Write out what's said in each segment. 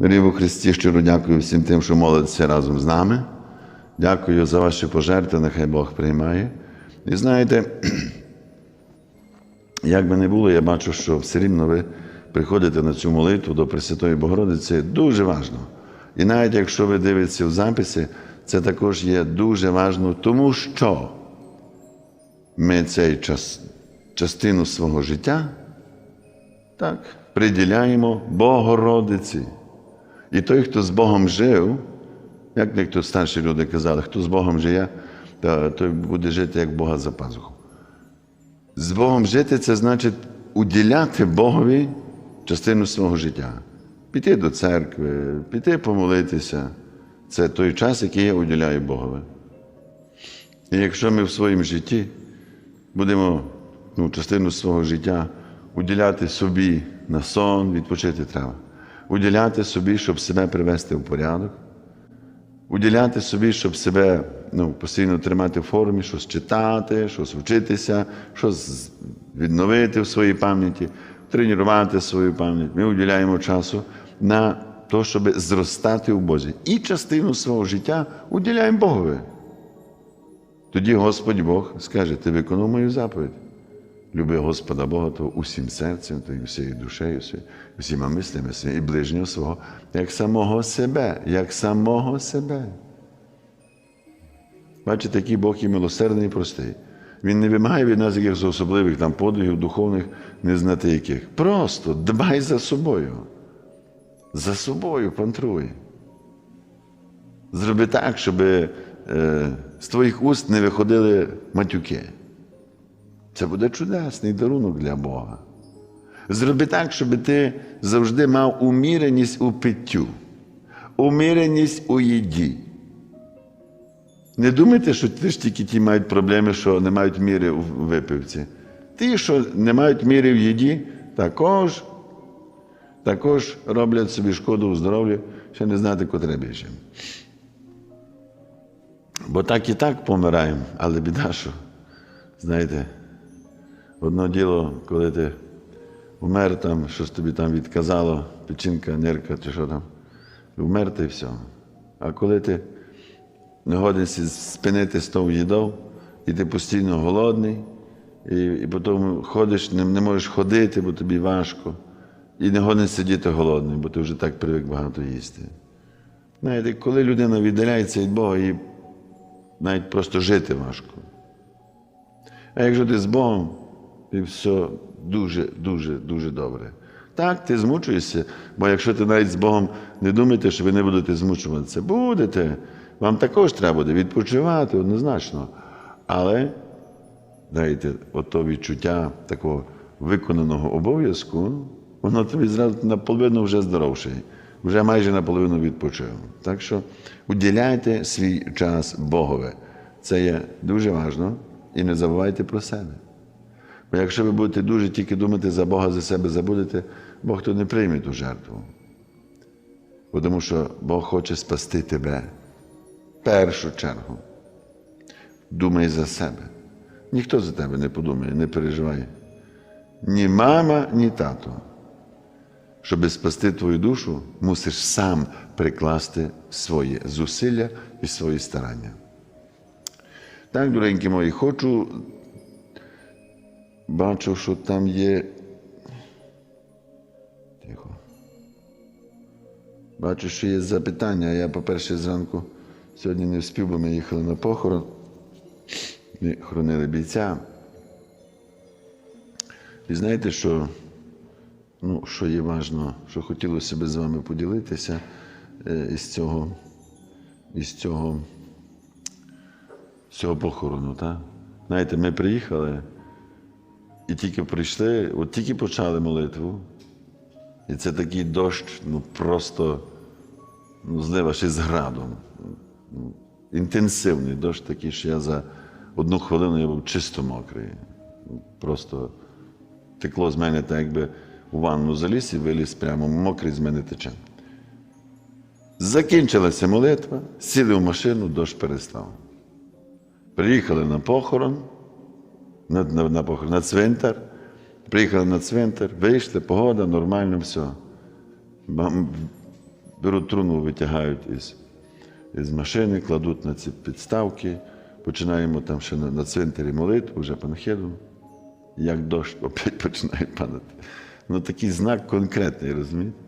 Дорогі у Христі, щиро дякую всім тим, що молитеся разом з нами. Дякую за ваші пожертви, нехай Бог приймає. І знаєте, як би не було, я бачу, що все рівно ви приходите на цю молитву до Пресвятої Богородиці дуже важно. І навіть якщо ви дивитеся в записі, це також є дуже важно, тому що ми цей час, частину свого життя так, приділяємо Богородиці. І той, хто з Богом жив, як дехто старші люди казали, хто з Богом живе, то той буде жити як Бога за пазуху. З Богом жити це значить уділяти Богові частину свого життя. Піти до церкви, піти помолитися. Це той час, який я уділяю Богові. І якщо ми в своєму житті будемо ну, частину свого життя уділяти собі на сон, відпочити треба, уділяти собі, щоб себе привести в порядок, уділяти собі, щоб себе ну, постійно тримати в формі, щось читати, щось вчитися, щось відновити в своїй пам'яті, тренувати свою пам'ять. Ми уділяємо часу на те, щоб зростати в Бозі. І частину свого життя уділяємо Богові. Тоді Господь Бог скаже, ти виконав мою заповідь. Люби Господа Бога то усім серцем, то і всією душею, всіма мислями своїми, і ближнього свого, як самого себе, як самого себе. Бачите, який Бог і милосердний і простий. Він не вимагає від нас якихось особливих там подвигів, духовних, не знати яких. Просто дбай за собою. За собою пантруй. Зроби так, щоб е, з твоїх уст не виходили матюки. Це буде чудесний дарунок для Бога. Зроби так, щоб ти завжди мав уміреність у питтю, уміреність у їді. Не думайте, що ти ж тільки ті мають проблеми, що не мають міри у випивці. Ті, що не мають міри в їді, також, також роблять собі шкоду у здоров'ю, ще не знати, котре більше. Бо так і так помираємо, але біда, що, знаєте, одно діло, коли ти вмер там, щось тобі там відказало, печінка, нирка чи що там, вмер ти все. А коли ти не годен спинити того їдов, і ти постійно голодний, і, і потім ходиш, не, не можеш ходити, бо тобі важко, і не годен сидіти голодний, бо ти вже так привик багато їсти. Знаєте, коли людина віддаляється від Бога, їй навіть просто жити важко. А якщо ти з Богом, і все дуже, дуже, добре. Так, ти змучуєшся, бо якщо ти навіть з Богом не думаєте, що ви не будете змучуватися, будете. Вам також треба буде відпочивати однозначно. Але, знаєте, ото відчуття такого виконаного обов'язку, воно тобі зразу наполовину вже здоровше, вже майже наполовину відпочив. Так що уділяйте свій час Богове. Це є дуже важливо. І не забувайте про себе. Бо якщо ви будете дуже тільки думати за Бога, за себе забудете, Бог то не прийме ту жертву. Бо Тому що Бог хоче спасти тебе. В першу чергу. Думай за себе. Ніхто за тебе не подумає, не переживай. Ні мама, ні тато. Щоб спасти твою душу, мусиш сам прикласти свої зусилля і свої старання. Так, дорогенькі мої, хочу. Бачу, що там є. Тихо. Бачу, що є запитання. Я, по-перше, зранку сьогодні не вспів, бо ми їхали на похорон. Ми хоронили бійця. І знаєте, що, ну, що є важливо, що хотілося б з вами поділитися е, із цього, із цього, з цього похорону. Так? Знаєте, ми приїхали і тільки прийшли, от тільки почали молитву. І це такий дощ, ну просто ну, злива ще з градом. Інтенсивний дощ такий, що я за одну хвилину я був чисто мокрий. Просто текло з мене так, якби у ванну заліз і виліз прямо мокрий з мене тече. Закінчилася молитва, сіли в машину, дощ перестав. Приїхали на похорон, на, на, на, на цвинтар. Приїхали на цвинтар, вийшли, погода, нормально, все. Беруть труну, витягають із, із машини, кладуть на ці підставки, починаємо там ще на, на цвинтарі молитву, вже панахиду. Як дощ опять починає падати. Ну такий знак конкретний, розумієте?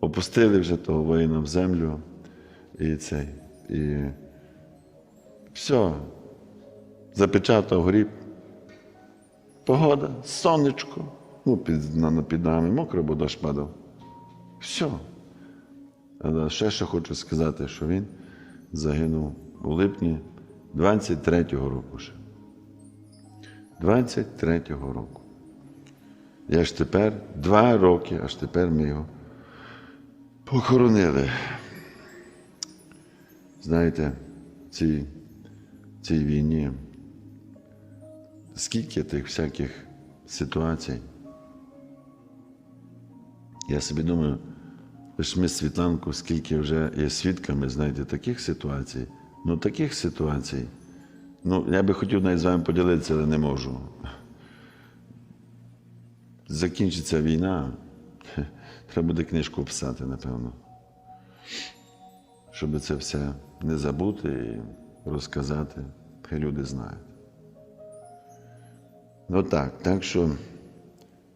Опустили вже того воїна в землю і цей. І все. Запечатав гріб. Погода, сонечко, ну, під, на, під нами мокро, бо дощ падав. Все. Але ще що хочу сказати, що він загинув у липні 23-го року ще. 23-го року. Я ж тепер два роки, аж тепер ми його похоронили. Знаєте, цій, цій війні скільки тих всяких ситуацій. Я собі думаю, лише ми Світланку, скільки вже є свідками, знаєте, таких ситуацій. Ну, таких ситуацій. Ну, я би хотів навіть з вами поділитися, але не можу. Закінчиться війна, треба буде книжку писати, напевно. Щоб це все не забути і розказати, хай люди знають. Ну так, так що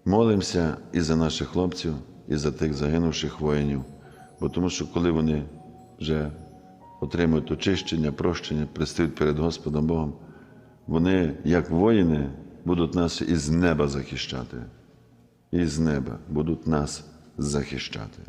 молимося і за наших хлопців, і за тих загинувших воїнів. Бо тому що коли вони вже отримують очищення, прощення, пристають перед Господом Богом, вони, як воїни, будуть нас із неба захищати. Із неба будуть нас захищати.